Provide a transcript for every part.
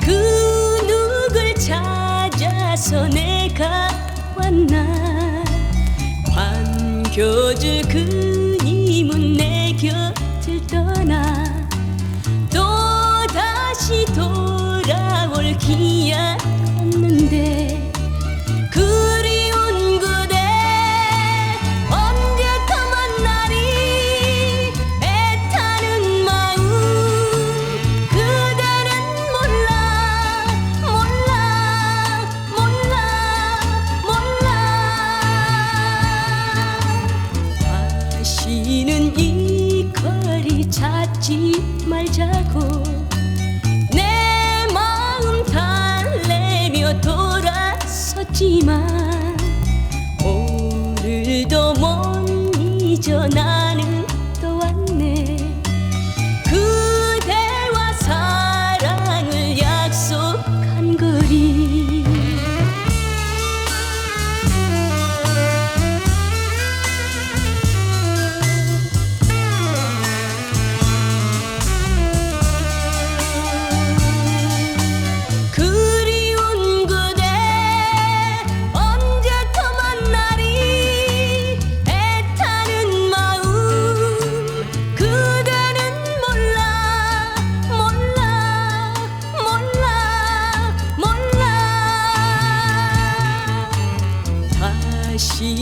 그 누굴 찾아서 내가 왔나? 반겨줄 그 찾지 말자고. 내 마음 달래며 돌아섰지만 오늘도 못 잊어 나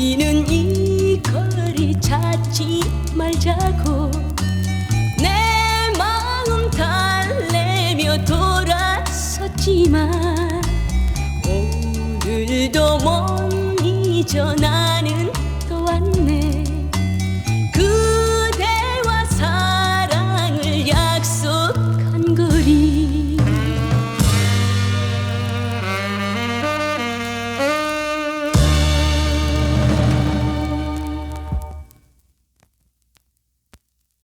다시는 이 거리 찾지 말자고. 내 마음 달래며 돌아섰지만 오늘도 못 잊어 나는